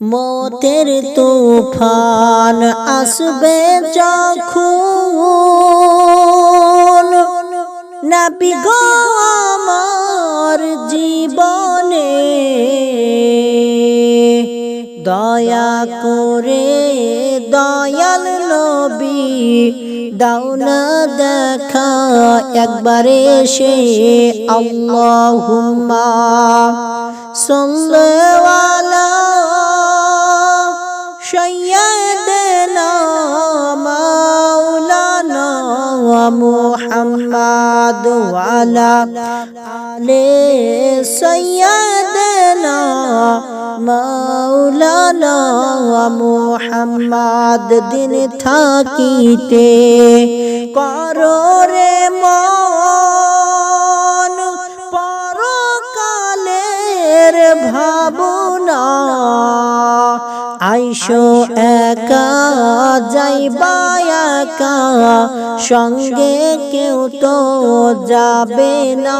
মতের তুফান আসবে যখন। নাবি গো আমার জীবনে দয়া করে দয়াল নবী দাও না দেখা, একবারে সে আল্লাহুম্মা সাল্লাল্লাহু محمد وعلى آل سيدنا মাওলানা মুহাম্মদ দিন থাকিতে কররে মন পরকালের ভাবনা আইসো একা যাইবা একা সঙ্গে কেউ তো যাবে না।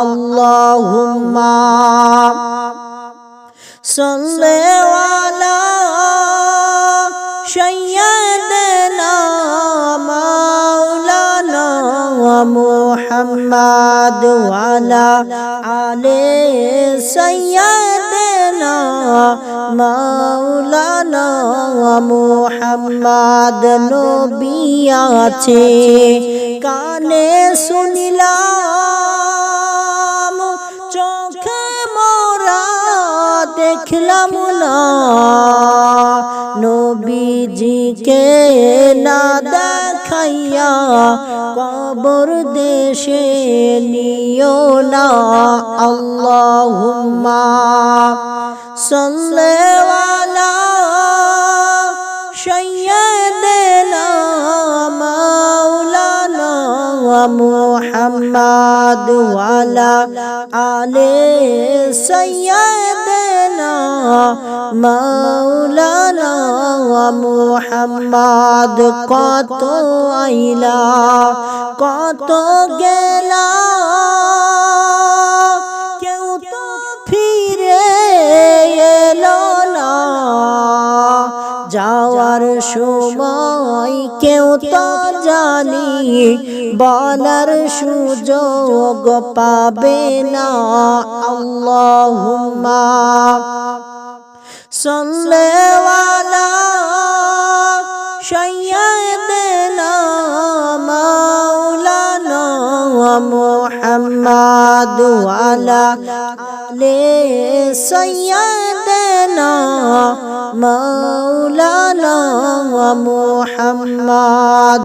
আল্লাহুম্মা সাল্লাল্লাহু সাইয়্যিদানা মাওলানা আলে সাইয়্যিদানা মাওলানা মুহাম্মদ নবী আছে। কানে শুনিলাম, চোখে মোরা দেখলাম না। নবীজিকে না দেখাইয়া কবর দেশে নিও না। আল্লাহুম্মা সাল্লাল্লাহু সাইয়্যিদানা মাওলানা মুহাম্মদ ওয়ালা আলে সাইয়্যিদানা মাওলানা মুহাম্মদ কত আইলা কত গেলা যাওয়ার সময় কেউ তো জানি বলার সুযোগ পাবে না। আল্লাহুম্মা সাল্লাল্লাহু সাইয়্যিদানা মাওলানা মুহাম্মদ ওয়ালা মাওলানা মুহাম্মদ